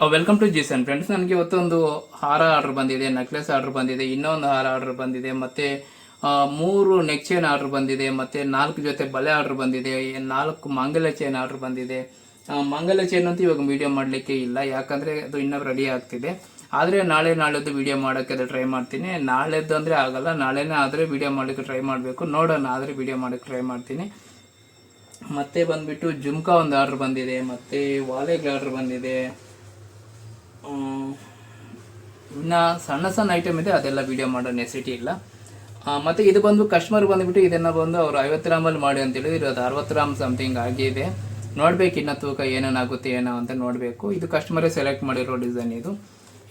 Welcome to ಜಿಸನ್ friends ನನಗೆ ಇವತ್ತೊಂದು ಹಾರ ಆರ್ಡರ್ ಬಂದಿದೆ ನೆಕ್ಲೆಸ್ ಆರ್ಡರ್ ಬಂದಿದೆ, ಇನ್ನೊಂದು ಹಾರ ಆರ್ಡರ್ ಬಂದಿದೆ, ಮತ್ತೆ ಮೂರು ನೆಕ್ ಚೈನ್ ಆರ್ಡರ್ ಬಂದಿದೆ, ಮತ್ತೆ ನಾಲ್ಕು ಜೊತೆ ಬಲೆ ಆರ್ಡರ್ ಬಂದಿದೆ, ನಾಲ್ಕು ಮಾಂಗಲ್ಯ ಚೈನ್ ಆರ್ಡರ್ ಬಂದಿದೆ. ಮಾಂಗಲ್ಯ ಚೈನ್ ಅಂತೂ ಇವಾಗ ವಿಡಿಯೋ ಮಾಡಲಿಕ್ಕೆ ಇಲ್ಲ, ಯಾಕಂದ್ರೆ ಅದು ಇನ್ನೂ ರೆಡಿ ಆಗ್ತಿದೆ. ಆದರೆ ನಾಳೆ ನಾಳೆದ್ದು ವಿಡಿಯೋ ಮಾಡೋಕ್ಕೆ ಅದು ಟ್ರೈ ಮಾಡ್ತೀನಿ. ನಾಳೆದ್ದು ಅಂದರೆ ಆಗಲ್ಲ, ನಾಳೆನೇ ಆದರೆ ವಿಡಿಯೋ ಮಾಡಲಿಕ್ಕೆ ಟ್ರೈ ಮಾಡಬೇಕು. ನೋಡೋಣ, ಆದರೆ ವಿಡಿಯೋ ಮಾಡೋಕ್ಕೆ ಟ್ರೈ ಮಾಡ್ತೀನಿ. ಮತ್ತೆ ಬಂದ್ಬಿಟ್ಟು ಜುಮ್ಕಾ ಒಂದು ಆರ್ಡರ್ ಬಂದಿದೆ, ಮತ್ತೆ ವಾಲೆಗೆ ಆರ್ಡ್ರ್ ಬಂದಿದೆ. ಇನ್ನ ಸಣ್ಣ ಸಣ್ಣ ಐಟಮ್ ಇದೆ, ಅದೆಲ್ಲ ವಿಡಿಯೋ ಮಾಡೋ ನೆಸಿಟಿ ಇಲ್ಲ. ಮತ್ತು ಇದು ಬಂದು ಕಸ್ಟಮರ್ ಬಂದ್ಬಿಟ್ಟು ಇದನ್ನ ಬಂದು ಅವರು ಐವತ್ತು ಗ್ರಾಮಲ್ಲಿ ಮಾಡಿ ಅಂತ ಹೇಳಿದ್ರು ಅದು ಅರವತ್ತು ಗ್ರಾಮ್ ಸಮಥಿಂಗ್ ಆಗಿದೆ ನೋಡ್ಬೇಕು ಇನ್ನ ತೂಕ ಏನೇನಾಗುತ್ತೆ, ಏನೋ ಅಂತ ನೋಡಬೇಕು. ಇದು ಕಸ್ಟಮರೇ ಸೆಲೆಕ್ಟ್ ಮಾಡಿರೋ ಡಿಸೈನ್ ಇದು.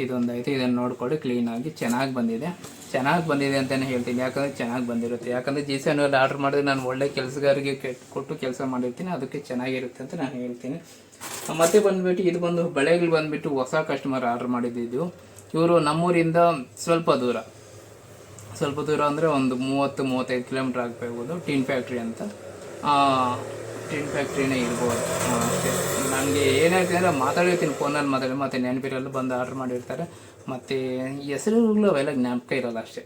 ಇದೊಂದು ಐತೆ ಇದನ್ನು ನೋಡ್ಕೊಳ್ಳಿ ಕ್ಲೀನಾಗಿ ಚೆನ್ನಾಗಿ ಬಂದಿದೆ. ಚೆನ್ನಾಗಿ ಬಂದಿದೆ ಅಂತಲೇ ಹೇಳ್ತೀನಿ, ಯಾಕಂದರೆ ಚೆನ್ನಾಗಿ ಬಂದಿರುತ್ತೆ. ಯಾಕಂದರೆ ಜಿ ಸಿ ಆರ್ಡರ್ ಮಾಡಿದ್ರೆ ನಾನು ಒಳ್ಳೆ ಕೆಲಸಗಾರಿಗೆ ಕೊಟ್ಟು ಕೆಲಸ ಮಾಡಿರ್ತೀನಿ, ಅದಕ್ಕೆ ಚೆನ್ನಾಗಿರುತ್ತೆ ಅಂತ ನಾನು ಹೇಳ್ತೀನಿ. ಮತ್ತೆ ಬಂದ್ಬಿಟ್ಟು ಇದು ಬಂದು ಬಳೆಗಳು ಬಂದ್ಬಿಟ್ಟು ಹೊಸ ಕಸ್ಟಮರ್ ಆರ್ಡರ್ ಮಾಡಿದ್ದು. ಇವರು ನಮ್ಮೂರಿಂದ ಸ್ವಲ್ಪ ದೂರ. ಸ್ವಲ್ಪ ದೂರ ಅಂದರೆ ಒಂದು ಮೂವತ್ತು, ಮೂವತ್ತೈದು ಕಿಲೋಮೀಟ್ರ್ ಆಗಬೇಕು ಟಿನ್ ಫ್ಯಾಕ್ಟ್ರಿ ಅಂತ. ಟಿನ್ ಫ್ಯಾಕ್ಟ್ರಿನೇ ಇರ್ಬೋದು. ಅಷ್ಟೇ. ನನಗೆ ಏನಾಯ್ತು ಅಂದರೆ ಮಾತಾಡಿರ್ತೀನಿ ಫೋನಲ್ಲಿ ಮಾತಾಡಿ, ಮತ್ತು ನೆನಪಿರಲ್ಲ, ಬಂದು ಆರ್ಡ್ರ್ ಮಾಡಿರ್ತಾರೆ. ಮತ್ತು ಹೆಸರುಗಳು ಅವೆಲ್ಲ ಜ್ಞಾಪಕ ಇರೋಲ್ಲ ಅಷ್ಟೇ.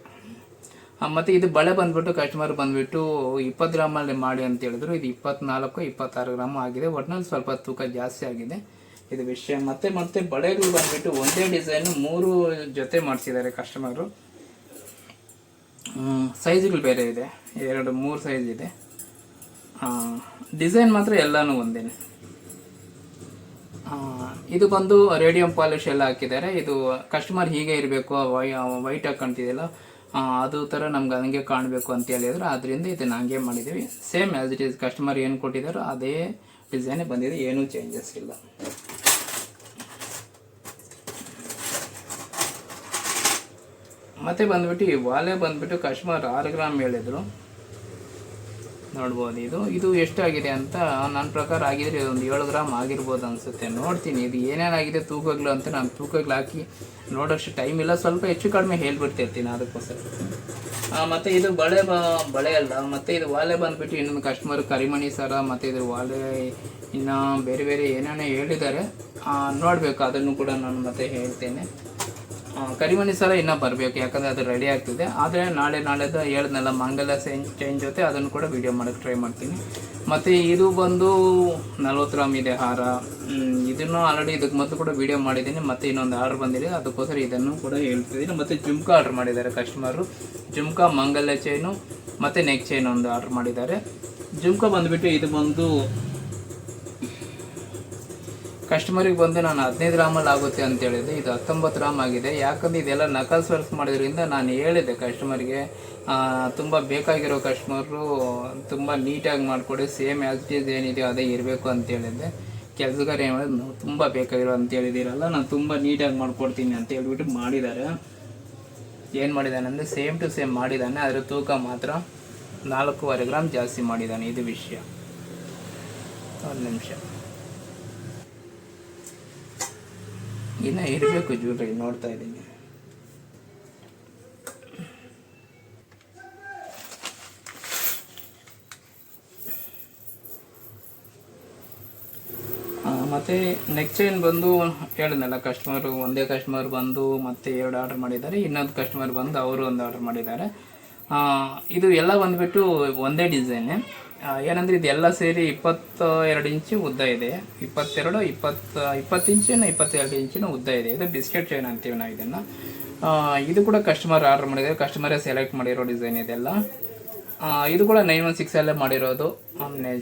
ಮತ್ತೆ ಇದು ಬಳೆ ಬಂದ್ಬಿಟ್ಟು ಕಸ್ಟಮರ್ ಬಂದ್ಬಿಟ್ಟು ಇಪ್ಪತ್ತು ಗ್ರಾಮಲ್ಲಿ ಮಾಡಿ ಅಂತ ಹೇಳಿದ್ರು. ಇದು ಇಪ್ಪತ್ನಾಲ್ಕು ಇಪ್ಪತ್ತಾರು ಗ್ರಾಮ್ ಆಗಿದೆ. ಒಟ್ನಲ್ಲಿ ಸ್ವಲ್ಪ ತೂಕ ಜಾಸ್ತಿ ಆಗಿದೆ. ಇದು ವಿಷಯ. ಮತ್ತೆ ಮತ್ತೆ ಬಳೆಗಳು ಬಂದ್ಬಿಟ್ಟು ಒಂದೇ ಡಿಸೈನ್ ಮೂರು ಜೊತೆ ಮಾಡಿಸಿದ್ದಾರೆ ಕಸ್ಟಮರು ಸೈಜ್ಗಳು ಬೇರೆ ಇದೆ. ಎರಡು ಮೂರು ಸೈಜ್ ಇದೆ. ಡಿಸೈನ್ ಮಾತ್ರ ಎಲ್ಲನೂ ಒಂದೇ. ಇದು ಬಂದು ರೇಡಿಯಂ ಪಾಲಿಶ್ ಎಲ್ಲ ಹಾಕಿದ್ದಾರೆ. ಇದು ಕಸ್ಟಮರ್ ಹೀಗೆ ಇರಬೇಕು ವೈಟ್ ಆಗಿ ಕಾಣ್ತಿದೆಯಲ್ಲ ಆ, ಅದು ಥರ ನಮ್ಗೆ ಹಂಗೆ ಕಾಣಬೇಕು ಅಂತ ಹೇಳಿದ್ರು. ಅದರಿಂದ ಇದನ್ನು ಹಂಗೆ ಮಾಡಿದ್ದೀವಿ same as it is customer ಏನು ಕೊಟ್ಟಿದ್ದಾರೋ ಅದೇ ಡಿಸೈನೇ ಬಂದಿದೆ. ಏನೂ ಚೇಂಜಸ್ ಇಲ್ಲ. ಮತ್ತೆ ಬಂದ್ಬಿಟ್ಟು ಈ ವಾಲೆ ಬಂದ್ಬಿಟ್ಟು ಕಸ್ಟಮರ್ ಆರು ಗ್ರಾಮ್ ಹೇಳಿದ್ರು. ನೋಡ್ಬೋದು ಇದು. ಇದು ಎಷ್ಟಾಗಿದೆ ಅಂತ ನನ್ನ ಪ್ರಕಾರ ಆಗಿದ್ರೆ ಒಂದು ಏಳು ಗ್ರಾಮ್ ಆಗಿರ್ಬೋದು ಅನಿಸುತ್ತೆ. ನೋಡ್ತೀನಿ. ಇದು ಏನೇನಾಗಿದೆ ತೂಕಗಳು ಅಂತ ನಾನು ತೂಕಗಳು ಹಾಕಿ ನೋಡೋಷ್ಟು ಟೈಮ್ ಇಲ್ಲ. ಸ್ವಲ್ಪ ಹೆಚ್ಚು ಕಡಿಮೆ ಹೇಳ್ಬಿಡ್ತಿರ್ತೀನಿ ಅದಕ್ಕೋಸ್ಕರ. ಮತ್ತು ಇದು ಬಳೆ ಬ, ಬಳೆ ಅಲ್ಲ. ಮತ್ತು ಇದು ವಾಲೆ ಬಂದುಬಿಟ್ಟು ಇನ್ನೊಂದು ಕಸ್ಟಮರ್ ಕರಿಮಣಿ ಸರ ಮತ್ತು ಇದ್ರ ವಾಲೆ ಇನ್ನು ಬೇರೆ ಬೇರೆ ಏನೇನೋ ಹೇಳಿದ್ದಾರೆ. ನೋಡಬೇಕು. ಅದನ್ನು ಕೂಡ ನಾನು ಮತ್ತೆ ಹೇಳ್ತೇನೆ. ಕರಿಮಣಿ ಸಲ ಇನ್ನೂ ಬರಬೇಕು, ಯಾಕಂದರೆ ಅದು ರೆಡಿ ಆಗ್ತಿದೆ. ಆದರೆ ನಾಳೆ ನಾಳೆದು ಹೇಳ್ದನಲ್ಲ, ಮಂಗಲ ಚೇಂಜ್ ಚೇಂಜ್ ಜೊತೆ ಅದನ್ನು ಕೂಡ ವಿಡಿಯೋ ಮಾಡೋಕ್ಕೆ ಟ್ರೈ ಮಾಡ್ತೀನಿ. ಮತ್ತು ಇದು ಬಂದು ನಲ್ವತ್ತು ಗ್ರಾಮ್ ಇದೆ ಹಾರ. ಇದನ್ನು ಆಲ್ರೆಡಿ ಇದಕ್ಕೆ ಮೊದಲು ಕೂಡ ವೀಡಿಯೋ ಮಾಡಿದ್ದೀನಿ, ಮತ್ತು ಇನ್ನೊಂದು ಆರ್ಡ್ರ್ ಬಂದಿದೆ. ಅದಕ್ಕೋಸ್ಕರ ಇದನ್ನು ಕೂಡ ಹೇಳ್ತಿದ್ದೀನಿ. ಮತ್ತು ಜುಮ್ಕಾ ಆರ್ಡ್ರ್ ಮಾಡಿದ್ದಾರೆ ಕಸ್ಟಮರು ಜುಮ್ಕಾ ಮಂಗಲ್ಯ ಚೈನು ಮತ್ತು ನೆಕ್ ಚೈನ್ ಒಂದು ಆರ್ಡ್ರ್ ಮಾಡಿದ್ದಾರೆ. ಜುಮ್ಕಾ ಬಂದುಬಿಟ್ಟು ಇದು ಬಂದು ಕಸ್ಟಮರಿಗೆ ಬಂದು ನಾನು ಹದಿನೈದು ಗ್ರಾಮಲ್ಲಿ ಆಗುತ್ತೆ ಅಂತ ಹೇಳಿದೆ ಇದು ಹತ್ತೊಂಬತ್ತು ಗ್ರಾಮ್ ಆಗಿದೆ. ಯಾಕಂದ್ರೆ ಇದೆಲ್ಲ ನಕಲ್ಸ್ ವರ್ಕ್ ಮಾಡಿದ್ರಿಂದ ನಾನು ಹೇಳಿದೆ ಕಸ್ಟಮರ್ಗೆ ತುಂಬ ಬೇಕಾಗಿರೋ ಕಸ್ಟಮರು ತುಂಬ ನೀಟಾಗಿ ಮಾಡಿಕೊಡಿ ಸೇಮ್ ಆ್ಯಸ್ ಏನಿದೆಯೋ ಅದೇ ಇರಬೇಕು ಅಂತ ಹೇಳಿದ್ದೆ. ಕೆಲಸಗಾರ ಏನು ಮಾಡಿದ್ರು, ನಾವು ತುಂಬ ಬೇಕಾಗಿರೋ ಅಂತ ಹೇಳಿದಿರಲ್ಲ ನಾನು ತುಂಬ ನೀಟಾಗಿ ಮಾಡಿಕೊಡ್ತೀನಿ ಅಂತ ಹೇಳ್ಬಿಟ್ಟು ಮಾಡಿದ್ದಾರೆ. ಏನು ಮಾಡಿದ್ದಾನೆ ಅಂದರೆ ಸೇಮ್ ಟು ಸೇಮ್ ಮಾಡಿದ್ದಾನೆ ಅದರ ತೂಕ ಮಾತ್ರ ನಾಲ್ಕೂವರೆ ಗ್ರಾಮ್ ಜಾಸ್ತಿ ಮಾಡಿದ್ದಾನೆ ಇದು ವಿಷಯ. ಒಂದು ನಿಮಿಷ. ಇನ್ನು ಇರಬೇಕು ಜ್ಯೂಲ್ರಿ ನೋಡ್ತಾ ಇದ್ದೀನಿ. ಮತ್ತೆ ನೆಕ್ಸ್ಟ್ ಏನು ಬಂದು ಹೇಳಿದ್ನಲ್ಲ ಕಸ್ಟಮರ್ ಒಂದೇ ಕಸ್ಟಮರ್ ಬಂದು ಮತ್ತೆ ಎರಡು ಆರ್ಡರ್ ಮಾಡಿದ್ದಾರೆ, ಇನ್ನೊಂದು ಕಸ್ಟಮರ್ ಬಂದು ಅವರು ಒಂದು ಆರ್ಡರ್ ಮಾಡಿದ್ದಾರೆ. ಇದು ಎಲ್ಲ ಬಂದುಬಿಟ್ಟು ಒಂದೇ ಡಿಸೈನ್ ಏನಂದರೆ ಇದೆಲ್ಲ ಸೇರಿ ಇಪ್ಪತ್ತ ಎರಡು ಇಂಚು ಉದ್ದ ಇದೆ. ಇಪ್ಪತ್ತೆರಡು, ಇಪ್ಪತ್ತು ಇಪ್ಪತ್ತು ಇಂಚಿನ, ಇಪ್ಪತ್ತೆರಡು ಇಂಚಿನ ಉದ್ದ ಇದೆ. ಇದು ಬಿಸ್ಕೆಟ್ ಚೈನ್ ಅಂತೀವಿ ನಾವು ಇದನ್ನು. ಇದು ಕೂಡ ಕಸ್ಟಮರ್ ಆರ್ಡರ್ ಮಾಡಿದ್ದಾರೆ ಕಸ್ಟಮರೇ ಸೆಲೆಕ್ಟ್ ಮಾಡಿರೋ ಡಿಸೈನ್ ಇದೆಲ್ಲ. ಇದು ಕೂಡ ನೈನ್ ಒನ್ ಸಿಕ್ಸಲ್ಲೇ ಮಾಡಿರೋದು.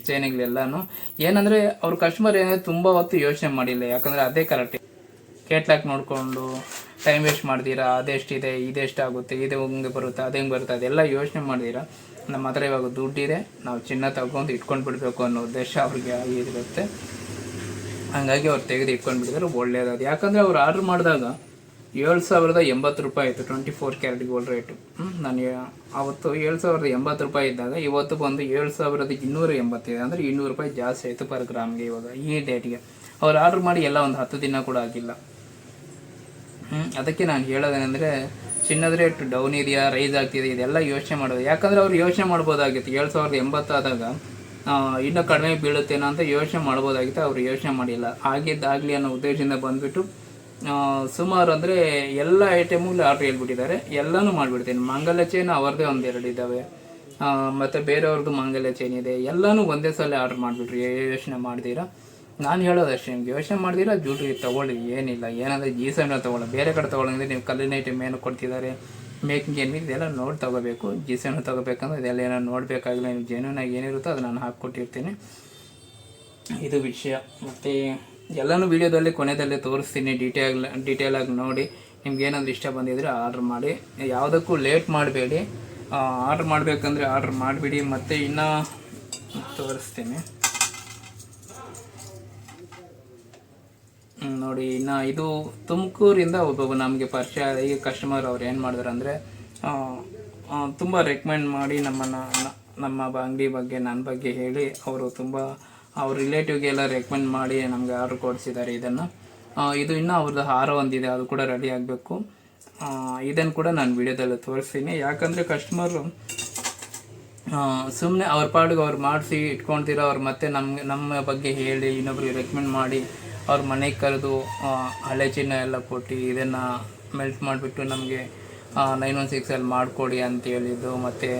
ಚೈನ್ಗಳೆಲ್ಲನೂ ಏನಂದರೆ ಅವ್ರ ಕಸ್ಟಮರ್ ಏನಂದರೆ ತುಂಬ ಹೊತ್ತು ಯೋಚನೆ ಮಾಡಿಲ್ಲ. ಯಾಕಂದರೆ ಅದೇ ಕರೆಕ್ಟ್ ಕೇಟ್ಲಾಕ್ ನೋಡಿಕೊಂಡು ಟೈಮ್ ವೇಸ್ಟ್ ಮಾಡ್ತೀರಾ? ಅದೆಷ್ಟಿದೆ ಇದೆಷ್ಟಾಗುತ್ತೆ ಇದು ಹೆಂಗೆ ಬರುತ್ತೆ? ಅದು ಹೆಂಗೆ ಬರುತ್ತೆ? ಅದೆಲ್ಲ ಯೋಚನೆ ಮಾಡ್ತೀರಾ? ನಮ್ಮ ಹತ್ರ ಇವಾಗ ದುಡ್ಡಿದೆ. ನಾವು ಚಿನ್ನ ತಗೊಂಡು ಇಟ್ಕೊಂಡು ಬಿಡಬೇಕು ಅನ್ನೋ ಉದ್ದೇಶ ಅವ್ರಿಗೆ ಆಗಿರುತ್ತೆ. ಹಂಗಾಗಿ ಅವ್ರು ತೆಗೆದು ಇಟ್ಕೊಂಡು ಬಿಟ್ಟಿದ್ರೆ ಒಳ್ಳೇದು. ಯಾಕಂದರೆ ಅವ್ರು ಆರ್ಡ್ರ್ ಮಾಡಿದಾಗ ಏಳು ಸಾವಿರದ ಎಂಬತ್ತು ರೂಪಾಯಿ ಇತ್ತು twenty four carat gold rate ನಾನು ಅವತ್ತು ಏಳು ಸಾವಿರದ ಎಂಬತ್ತು ರೂಪಾಯಿ ಇದ್ದಾಗ ಇವತ್ತು ಬಂದು ಏಳು ಸಾವಿರದ ಇನ್ನೂರ ಎಂಬತ್ತಿದೆ. ಅಂದರೆ ಇನ್ನೂರು ರೂಪಾಯಿ ಜಾಸ್ತಿ ಆಯಿತು ಪರ್ ಗ್ರಾಮ್ಗೆ ಇವಾಗ ಈ ಡೇಟ್ಗೆ ಅವ್ರು ಆರ್ಡ್ರ್ ಮಾಡಿ ಎಲ್ಲ ಒಂದು ಹತ್ತು ದಿನ ಕೂಡ ಆಗಿಲ್ಲ. ಅದಕ್ಕೆ ನಾನು ಹೇಳೋದೇನೆಂದರೆ ಚಿನ್ನದ ರೇಟ್ ಡೌನ್ ಇದೆಯಾ ರೈಸ್ ಆಗ್ತಿದೆ ಇದೆಲ್ಲ ಯೋಚನೆ ಮಾಡೋದು. ಯಾಕಂದರೆ ಅವ್ರು ಯೋಚನೆ ಮಾಡ್ಬೋದಾಗಿತ್ತು. ಏಳು ಸಾವಿರದ ಎಂಬತ್ತಾದಾಗ ಇನ್ನೂ ಕಡಿಮೆ ಬೀಳುತ್ತೇನೋ ಅಂತ ಯೋಚನೆ ಮಾಡ್ಬೋದಾಗಿತ್ತು. ಅವರು ಯೋಚನೆ ಮಾಡಿಲ್ಲ. ಆಗಿದ್ದಾಗಲಿ ಅನ್ನೋ ಉದ್ದೇಶದಿಂದ ಬಂದುಬಿಟ್ಟು ಸುಮಾರು ಅಂದರೆ ಎಲ್ಲ ಐಟಮ್ಗಳು ಆರ್ಡ್ರ್ ಹೇಳ್ಬಿಟ್ಟಿದ್ದಾರೆ ಎಲ್ಲನೂ ಮಾಡಿಬಿಡ್ತೀನಿ. ಮಂಗಲ ಚೈನ್ ಅವ್ರದ್ದೇ ಒಂದೆರಡು ಇದ್ದಾವೆ. ಮತ್ತು ಬೇರೆಯವ್ರದ್ದು ಮಂಗಲ ಚೈನ್ ಇದೆ. ಎಲ್ಲನೂ ಒಂದೇ ಸಲ ಆರ್ಡ್ರ್ ಮಾಡಿಬಿಟ್ರಿ. ಯೋಚನೆ ಮಾಡ್ತೀರಾ? ನಾನು ಹೇಳೋದು ಅಷ್ಟೇ, ನಿಮ್ಗೆ ಯೋಚನೆ ಮಾಡಿದಿಲ್ಲ ಜ್ಯೂಲ್ರಿ ತಗೊಳ್ಳಿ, ಏನಿಲ್ಲ, ಏನಂದರೆ ಜಿ ತಗೊಳ್ಳಿ, ಬೇರೆ ಕಡೆ ತೊಗೊಳಂದ್ರೆ ನೀವು ಕಲ್ಲಿನ ಐಟಮ್ ಏನು ಕೊಡ್ತಿದ್ದಾರೆ ಮೇಕಿಂಗ್ ಏನು, ಇದೆಲ್ಲ ನೋಡಿ ತಗೋಬೇಕು. ಜಿ ಸೆವೆನ್ ತಗೋಬೇಕಂದ್ರೆ ಇದೆಲ್ಲ ಏನೋ ನೋಡಬೇಕಾಗಿಲ್ಲ ನೀವು ಜೆನ್ಯೂನಾಗಿ ಏನಿರುತ್ತೋ ಅದು ನಾನು ಹಾಕ್ಕೊಟ್ಟಿರ್ತೀನಿ. ಇದು ವಿಷಯ. ಮತ್ತು ಎಲ್ಲನೂ ವೀಡಿಯೋದಲ್ಲಿ ಕೊನೆಯಲ್ಲಿ ತೋರಿಸ್ತೀನಿ ಡೀಟೇಲ್ ಡೀಟೇಲ್ ಆಗಿ ನೋಡಿ. ನಿಮ್ಗೆ ಏನಾದರೂ ಇಷ್ಟ ಬಂದಿದ್ರೆ ಆರ್ಡ್ರ್ ಮಾಡಿ. ಯಾವುದಕ್ಕೂ ಲೇಟ್ ಮಾಡಬೇಡಿ. ಆರ್ಡ್ರ್ ಮಾಡಬೇಕಂದ್ರೆ ಆರ್ಡ್ರ್ ಮಾಡಿಬಿಡಿ. ಮತ್ತು ಇನ್ನೂ ತೋರಿಸ್ತೀನಿ. ನೋಡಿ, ಇನ್ನು ಇದು ತುಮಕೂರಿಂದ ಒಬ್ಬೊಬ್ಬ ನಮಗೆ ಪರಿಚಯ ಆದ ಈ ಕಸ್ಟಮರ್ ಅವ್ರು ಏನು ಮಾಡಿದ್ರು ಅಂದರೆ ತುಂಬ ರೆಕಮೆಂಡ್ ಮಾಡಿ ನಮ್ಮನ್ನು ನಮ್ಮ ಅಂಗಡಿ ಬಗ್ಗೆ ನನ್ನ ಬಗ್ಗೆ ಹೇಳಿ ಅವರು ತುಂಬ, ಅವ್ರ ರಿಲೇಟಿವ್ಗೆಲ್ಲ ರೆಕಮೆಂಡ್ ಮಾಡಿ ನಮಗೆ ಆರ್ಡ್ರ್ ಕೊಡಿಸಿದ್ದಾರೆ ಇದನ್ನು. ಇದು ಇನ್ನೂ ಅವ್ರದ್ದು ಹಾರ ಒಂದಿದೆ, ಅದು ಕೂಡ ರೆಡಿ ಆಗಬೇಕು. ಇದನ್ನು ಕೂಡ ನಾನು ವಿಡಿಯೋದಲ್ಲಿ ತೋರಿಸ್ತೀನಿ. ಯಾಕಂದರೆ ಕಸ್ಟಮರು ಸುಮ್ಮನೆ ಅವ್ರ ಪಾಡಿಗೆ ಅವ್ರು ಮಾಡಿಸಿ ಇಟ್ಕೊಳ್ತೀರೋ ಅವ್ರು ಮತ್ತೆ ನಮ್ಗೆ, ನಮ್ಮ ಬಗ್ಗೆ ಹೇಳಿ ಇನ್ನೊಬ್ರಿಗೆ ರೆಕಮೆಂಡ್ ಮಾಡಿ ಅವ್ರ ಮನೆಗೆ ಕರೆದು ಹಳೆ ಚಿನ್ನ ಎಲ್ಲ ಕೊಟ್ಟು ಇದನ್ನು ಮೆಲ್ಟ್ ಮಾಡಿಬಿಟ್ಟು ನಮಗೆ ನೈನ್ ಒನ್ ಸಿಕ್ಸಲ್ಲಿ ಮಾಡಿಕೊಡಿ ಅಂತ ಹೇಳಿದ್ದು. ಮತ್ತು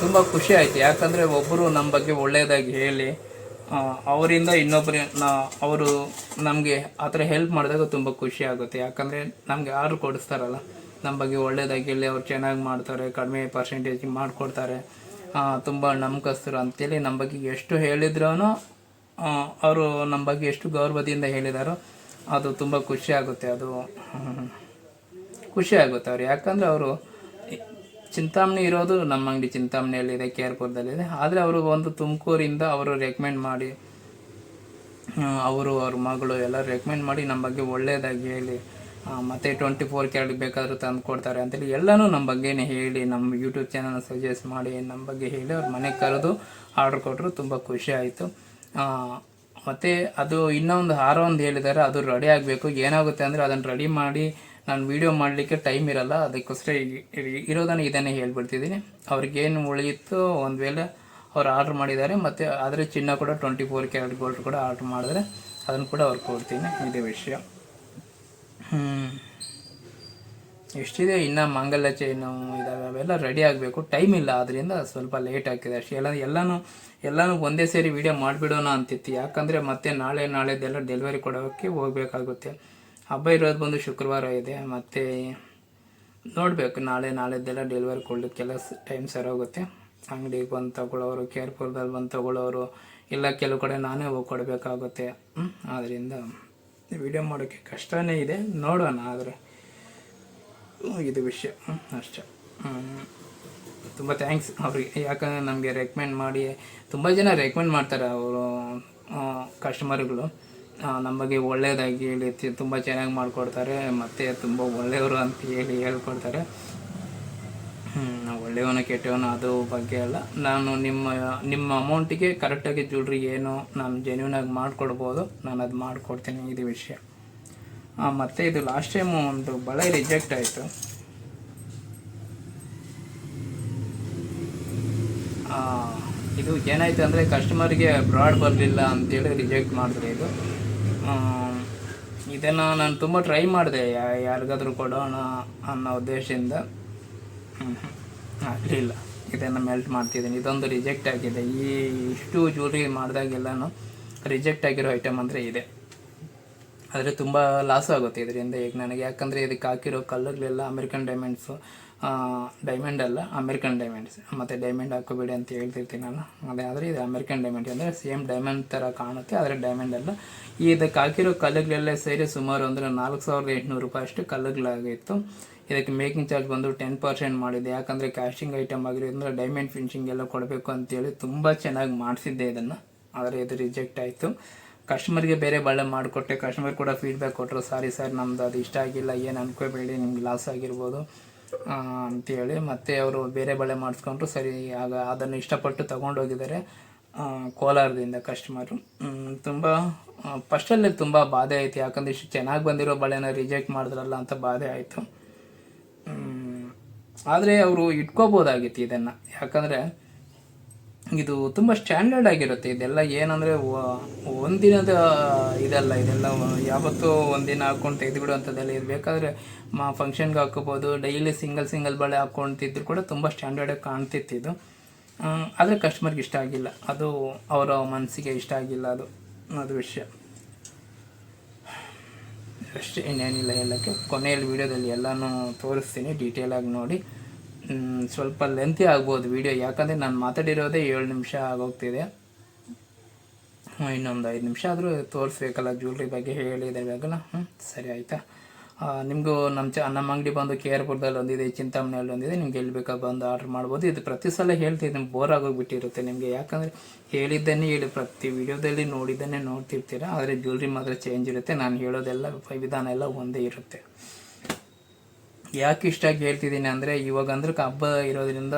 ತುಂಬ ಖುಷಿ ಆಯಿತು. ಯಾಕಂದರೆ ಒಬ್ಬರು ನಮ್ಮ ಬಗ್ಗೆ ಒಳ್ಳೆಯದಾಗಿ ಹೇಳಿ ಅವರಿಂದ ಇನ್ನೊಬ್ಬರು ಅವರು ನಮಗೆ ಆ ಥರ ಹೆಲ್ಪ್ ಮಾಡಿದಾಗ ತುಂಬ ಖುಷಿ ಆಗುತ್ತೆ. ಯಾಕಂದರೆ ನಮಗೆ ಯಾರು ಕೊಡಿಸ್ತಾರಲ್ಲ ನಮ್ಮ ಬಗ್ಗೆ ಒಳ್ಳೆಯದಾಗಿ ಹೇಳಿ ಅವ್ರು ಚೆನ್ನಾಗಿ ಮಾಡ್ತಾರೆ, ಕಡಿಮೆ ಪರ್ಸೆಂಟೇಜ್ ಮಾಡಿಕೊಡ್ತಾರೆ. ತುಂಬ ನಂಬಿಕಸ್ತರು ಅಂತೇಳಿ ನಮ್ಮ ಬಗ್ಗೆ ಎಷ್ಟು ಹೇಳಿದ್ರೂ ಅವರು ನಮ್ಮ ಬಗ್ಗೆ ಎಷ್ಟು ಗೌರವದಿಂದ ಹೇಳಿದಾರೋ ಅದು ತುಂಬ ಖುಷಿ ಆಗುತ್ತೆ, ಅದು. ಖುಷಿ ಆಗುತ್ತೆ ಅವ್ರು ಯಾಕಂದರೆ ಅವರು ಚಿಂತಾಮಣಿ ಇರೋದು ನಮ್ಮ ಅಂಗಡಿ ಚಿಂತಾಮಣಿಯಲ್ಲಿದೆ ಕೆ ಆರ್ ಪುರದಲ್ಲಿದೆ ಆದರೆ ಅವರು ಒಂದು ತುಮಕೂರಿಂದ ಅವರು ರೆಕಮೆಂಡ್ ಮಾಡಿ ಅವರು, ಅವ್ರ ಮಗಳು ಎಲ್ಲ ರೆಕಮೆಂಡ್ ಮಾಡಿ ನಮ್ಮ ಬಗ್ಗೆ ಒಳ್ಳೆಯದಾಗಿ ಹೇಳಿ ಮತ್ತು ಮತ್ತೆ ಟ್ವೆಂಟಿ ಫೋರ್ ಕ್ಯಾರೆಟ್ ಬೇಕಾದರೂ ತಂದು ಕೊಡ್ತಾರೆ ಅಂತೇಳಿ ಎಲ್ಲನೂ ನಮ್ಮ ಬಗ್ಗೆನೇ ಹೇಳಿ, ನಮ್ಮ ಯೂಟ್ಯೂಬ್ ಚಾನಲ್ ಸಜೆಸ್ಟ್ ಮಾಡಿ ನಮ್ಮ ಬಗ್ಗೆ ಹೇಳಿ, ಅವ್ರ ಮನೆಗೆ ಕರೆದು ಆರ್ಡ್ರ್ ಕೊಟ್ಟರು ತುಂಬ ಖುಷಿ ಆಯಿತು ಮತ್ತು ಅದು ಇನ್ನೊಂದು ಹಾರ ಒಂದು ಹೇಳಿದ್ದಾರೆ ಅದು ರೆಡಿ ಆಗಬೇಕು. ಏನಾಗುತ್ತೆ ಅಂದರೆ ಅದನ್ನು ರೆಡಿ ಮಾಡಿ ನಾನು ವೀಡಿಯೋ ಮಾಡಲಿಕ್ಕೆ ಟೈಮ್ ಇರಲ್ಲ, ಅದಕ್ಕೋಸ್ಕರ ಇರೋದನ್ನು ಇದನ್ನೇ ಹೇಳ್ಬಿಡ್ತಿದ್ದೀನಿ. ಅವ್ರಿಗೇನು ಉಳಿಯಿತು ಒಂದು ವೇಳೆ ಅವ್ರು ಆರ್ಡ್ರ್ ಮಾಡಿದ್ದಾರೆ, ಮತ್ತು ಆದರೆ ಚಿನ್ನ ಕೂಡ ಟ್ವೆಂಟಿ ಫೋರ್ ಕ್ಯಾರೆಟ್ ಗೋಲ್ಡ್ ಕೂಡ ಆರ್ಡ್ರ್ ಮಾಡಿದ್ರೆ ಅದನ್ನು ಕೂಡ ಅವ್ರಿಗೆ ಕೊಡ್ತೀನಿ, ಇದೇ ವಿಷಯ. ಹ್ಮ್. ಎಷ್ಟಿದೆ ಇನ್ನು ಮಂಗಲ ಚೈನು ಇದಾವೆ, ಅವೆಲ್ಲ ರೆಡಿ ಆಗಬೇಕು. ಟೈಮ್ ಇಲ್ಲ ಅದರಿಂದ ಸ್ವಲ್ಪ ಲೇಟ್ ಆಗ್ತಿದೆ ಅಷ್ಟೇ. ಎಲ್ಲ ಎಲ್ಲನೂ ಎಲ್ಲನೂ ಒಂದೇ ಸೇರಿ ವಿಡಿಯೋ ಮಾಡಿಬಿಡೋಣ ಅಂತಿತ್ತು. ಯಾಕಂದರೆ ಮತ್ತೆ ನಾಳೆ ನಾಳೆದೆಲ್ಲ ಡೆಲಿವರಿ ಕೊಡೋಕ್ಕೆ ಹೋಗಬೇಕಾಗುತ್ತೆ. ಹಬ್ಬ ಇರೋದು ಬಂದು ಶುಕ್ರವಾರ ಇದೆ. ಮತ್ತು ನೋಡಬೇಕು, ನಾಳೆ ನಾಳೆದೆಲ್ಲ ಡೆಲಿವರಿ ಕೊಡಲಿಕ್ಕೆಲ್ಲ ಟೈಮ್ ಸರಿ ಹೋಗುತ್ತೆ. ಅಂಗಡಿಗೆ ಬಂದು ತಗೊಳ್ಳೋರು ಕೇರ್ಪುರದಲ್ಲಿ ಬಂದು ತಗೊಳ್ಳೋರು, ಇಲ್ಲ ಕೆಲವು ಕಡೆ ನಾನೇ ಹೋಗಿ ಕೊಡಬೇಕಾಗುತ್ತೆ. ಆದ್ದರಿಂದ ವಿಡಿಯೋ ಮಾಡೋಕ್ಕೆ ಕಷ್ಟನೇ ಇದೆ. ನೋಡೋಣ ಆದರೆ. ಇದು ವಿಷಯ. ಅಷ್ಟೇ. ತುಂಬ ಥ್ಯಾಂಕ್ಸ್ ಅವ್ರಿಗೆ. ಯಾಕಂದರೆ ನಮಗೆ ರೆಕಮೆಂಡ್ ಮಾಡಿ, ತುಂಬ ಜನ ರೆಕಮೆಂಡ್ ಮಾಡ್ತಾರೆ ಅವರು ಕಸ್ಟಮರ್ಗಳು ನಮ್ಮ ಬಗ್ಗೆ ಒಳ್ಳೆಯದಾಗಿ ಹೇಳಿ ತುಂಬ ಚೆನ್ನಾಗಿ ಮಾಡಿಕೊಡ್ತಾರೆ, ಮತ್ತು ತುಂಬ ಒಳ್ಳೆಯವರು ಅಂತ ಹೇಳಿ ಹೇಳ್ಕೊಡ್ತಾರೆ. ಒಳ್ಳೆಯವನ ಕೆಟ್ಟವನ ಅದು ಬಗ್ಗೆ ಅಲ್ಲ. ನಾನು ನಿಮ್ಮ ನಿಮ್ಮ ಅಮೌಂಟಿಗೆ ಕರೆಕ್ಟಾಗಿ ಜ್ಯುಲ್ರಿ ಏನು ನಾನು ಜೆನ್ಯೂನಾಗಿ ಮಾಡಿಕೊಡ್ಬೋದು. ನಾನು ಅದು ಮಾಡಿಕೊಡ್ತೀನಿ, ಇದು ವಿಷಯ. ಮತ್ತೆ ಇದು ಲಾಸ್ಟ್ ಟೈಮ್ ಒಂದು ಬಳೆ ರಿಜೆಕ್ಟ್ ಆಯಿತು. ಇದು ಏನಾಯಿತು ಅಂದರೆ ಕಸ್ಟಮರ್ಗೆ ಬ್ರಾಡ್ ಬರಲಿಲ್ಲ ಅಂತೇಳಿ ರಿಜೆಕ್ಟ್ ಮಾಡಿದ್ರೆ ಇದು. ಇದನ್ನು ನಾನು ತುಂಬ ಟ್ರೈ ಮಾಡಿದೆ ಯಾರಿಗಾದರೂ ಕೊಡೋಣ ಅನ್ನೋ ಉದ್ದೇಶದಿಂದ. ಆಗಲಿಲ್ಲ. ಇದನ್ನು ಮೆಲ್ಟ್ ಮಾಡ್ತಿದ್ದೀನಿ. ಇದೊಂದು ರಿಜೆಕ್ಟ್ ಆಗಿದೆ. ಈ ಇಷ್ಟು ಜ್ಯುವೆಲ್ರಿ ಮಾಡಿದಾಗೆಲ್ಲನೂ ರಿಜೆಕ್ಟ್ ಆಗಿರೋ ಐಟಮ್ ಅಂದರೆ ಇದೆ. ಆದರೆ ತುಂಬ ಲಾಸ್ ಆಗುತ್ತೆ ಇದರಿಂದ ಈಗ ನನಗೆ. ಯಾಕಂದರೆ ಇದಕ್ಕೆ ಹಾಕಿರೋ ಕಲ್ಲುಗಳೆಲ್ಲ ಅಮೆರಿಕನ್ ಡೈಮಂಡ್ಸು ಡೈಮಂಡ್ ಅಲ್ಲ ಅಮೆರಿಕನ್ ಡೈಮಂಡ್ಸ್ ಮತ್ತು ಡೈಮಂಡ್ ಹಾಕೋಬೇಡಿ ಅಂತ ಹೇಳ್ತಿರ್ತೀನಿ ನಾನು. ಅದೇ, ಆದರೆ ಇದು ಅಮೆರಿಕನ್ ಡೈಮಂಡ್ ಅಂದರೆ ಸೇಮ್ ಡೈಮಂಡ್ ಥರ ಕಾಣುತ್ತೆ, ಆದರೆ ಡೈಮಂಡ್ ಅಲ್ಲ. ಇದಕ್ಕೆ ಹಾಕಿರೋ ಕಲ್ಲುಗಳೆಲ್ಲ ಸೇರಿ ಸುಮಾರು ಅಂದರೆ ನಾಲ್ಕು ಸಾವಿರದ ಎಂಟುನೂರು ರೂಪಾಯಿ ಅಷ್ಟು ಕಲ್ಲುಗಳಾಗಿತ್ತು. ಇದಕ್ಕೆ ಮೇಕಿಂಗ್ ಚಾರ್ಜ್ ಬಂದು ಟೆನ್ ಪರ್ಸೆಂಟ್ ಮಾಡಿದ್ದೆ ಯಾಕಂದರೆ ಕ್ಯಾಸ್ಟಿಂಗ್ ಐಟಮ್ ಆಗಿರೋದ್ರಿಂದ ಡೈಮಂಡ್ ಫಿನಿಶಿಂಗ್ ಎಲ್ಲ ಕೊಡಬೇಕು ಅಂತೇಳಿ ತುಂಬ ಚೆನ್ನಾಗಿ ಮಾಡಿಸಿದ್ದೆ ಇದನ್ನು. ಆದರೆ ಇದು ರಿಜೆಕ್ಟ್ ಆಯಿತು. ಕಸ್ಟಮರ್ಗೆ ಬೇರೆ ಬಳೆ ಮಾಡಿಕೊಟ್ಟೆ. ಕಸ್ಟಮರ್ ಕೂಡ ಫೀಡ್ಬ್ಯಾಕ್ ಕೊಟ್ಟರು ಸಾರಿ ಸರ್ ನಮ್ದು ಅದು ಇಷ್ಟ ಆಗಿಲ್ಲ, ಏನು ಅನ್ಕೋಬೇಡಿ, ನಿಮ್ಗೆ ಲಾಸ್ ಆಗಿರ್ಬೋದು. ಅಂತೇಳಿ ಮತ್ತೆ ಅವರು ಬೇರೆ ಬಳೆ ಮಾಡಿಸ್ಕೊಂಡ್ರು. ಸರಿ, ಆಗ ಅದನ್ನು ಇಷ್ಟಪಟ್ಟು ತಗೊಂಡೋಗಿದ್ದಾರೆ ಕೋಲಾರದಿಂದ ಕಸ್ಟಮರು ತುಂಬ ಫಸ್ಟಲ್ಲಿ ತುಂಬ ಬಾಧೆ ಆಯಿತು. ಯಾಕಂದರೆ ಇಷ್ಟು ಚೆನ್ನಾಗಿ ಬಂದಿರೋ ಬಳೆನ ರಿಜೆಕ್ಟ್ ಮಾಡಿದ್ರಲ್ಲ ಅಂತ ಬಾಧೆ ಆಯಿತು. ಆದರೆ ಅವರು ಇಟ್ಕೋಬೋದಾಗಿತ್ತು ಇದನ್ನು. ಯಾಕಂದರೆ ಇದು ತುಂಬ ಸ್ಟ್ಯಾಂಡರ್ಡ್ ಆಗಿರುತ್ತೆ. ಇದೆಲ್ಲ ಏನಂದರೆ ಒಂದಿನದ ಇದಲ್ಲ, ಇದೆಲ್ಲ ಯಾವತ್ತೂ ಒಂದಿನ ಹಾಕ್ಕೊಂಡು ತೆಗೆದುಬಿಡುವಂಥದ್ದೆಲ್ಲ ಇದು ಬೇಕಾದರೆ ಮಾ ಫಂಕ್ಷನ್ಗೆ ಹಾಕೋಬೋದು ಡೈಲಿ ಸಿಂಗಲ್ ಸಿಂಗಲ್ ಬಳೆ ಹಾಕ್ಕೊಂತಿದ್ರು ಕೂಡ ತುಂಬ ಸ್ಟ್ಯಾಂಡರ್ಡಾಗಿ ಕಾಣ್ತಿತ್ತು ಇದು. ಆದರೆ ಕಸ್ಟಮರ್ಗೆ ಇಷ್ಟ ಆಗಿಲ್ಲ. ಅದು ಅವರ ಮನಸ್ಸಿಗೆ ಇಷ್ಟ ಆಗಿಲ್ಲ ಅದು ಅದು ವಿಷಯ. ಅಷ್ಟೇ, ಇನ್ನೇನಿಲ್ಲ ಎಲ್ಲಕ್ಕೆ. ಕೊನೆಯಲ್ಲಿ ವೀಡಿಯೋದಲ್ಲಿ ಎಲ್ಲನೂ ತೋರಿಸ್ತೀನಿ ಡೀಟೇಲಾಗಿ ನೋಡಿ. ಸ್ವಲ್ಪ ಲೆಂತಿ ಆಗ್ಬೋದು ವಿಡಿಯೋ ಯಾಕಂದರೆ ನಾನು ಮಾತಾಡಿರೋದೇ ಏಳು ನಿಮಿಷ ಆಗೋಗ್ತಿದೆ. ಇನ್ನೊಂದು ಐದು ನಿಮಿಷ ಆದರೂ ತೋರಿಸ್ಬೇಕಲ್ಲ ಜ್ಯುವೆಲ್ರಿ ಬಗ್ಗೆ ಹೇಳಿದಾಗಲ್ಲ ಹ್ಞೂ ಸರಿ ಆಯಿತಾ. ನಿಮಗೂ ನಮ್ಮ ಚ, ನಮ್ಮ ಅಂಗಡಿ ಬಂದು ಕೆ ಆರ್ ಪುರದಲ್ಲಿ ಒಂದಿದೆ, ಚಿಂತಾಮಣಿಯಲ್ಲಿ ಒಂದಿದೆ, ನಿಮ್ಗೆ ಎಲ್ಲಿ ಬೇಕಾ ಬಂದು ಆರ್ಡ್ರ್ ಮಾಡ್ಬೋದು. ಇದು ಪ್ರತಿ ಸಲ ಹೇಳ್ತಿದ್ದೀನಿ ಬೋರ್ ಆಗೋಗ್ಬಿಟ್ಟಿರುತ್ತೆ ನಿಮಗೆ. ಯಾಕಂದರೆ ಹೇಳಿದ್ದನ್ನೇ ಹೇಳಿ ಪ್ರತಿ ವಿಡಿಯೋದಲ್ಲಿ ನೋಡಿದ್ದನ್ನೇ ನೋಡ್ತಿರ್ತೀರ, ಆದರೆ ಜ್ಯುವೆಲ್ರಿ ಮಾತ್ರ ಚೇಂಜ್ ಇರುತ್ತೆ. ನಾನು ಹೇಳೋದೆಲ್ಲ ವಿಧಾನ ಎಲ್ಲ ಒಂದೇ ಇರುತ್ತೆ. ಯಾಕೆ ಇಷ್ಟಾಗಿ ಹೇಳ್ತಿದ್ದೀನಿ ಅಂದರೆ, ಇವಾಗ ಅಂದ್ರೆ ಹಬ್ಬ ಇರೋದ್ರಿಂದ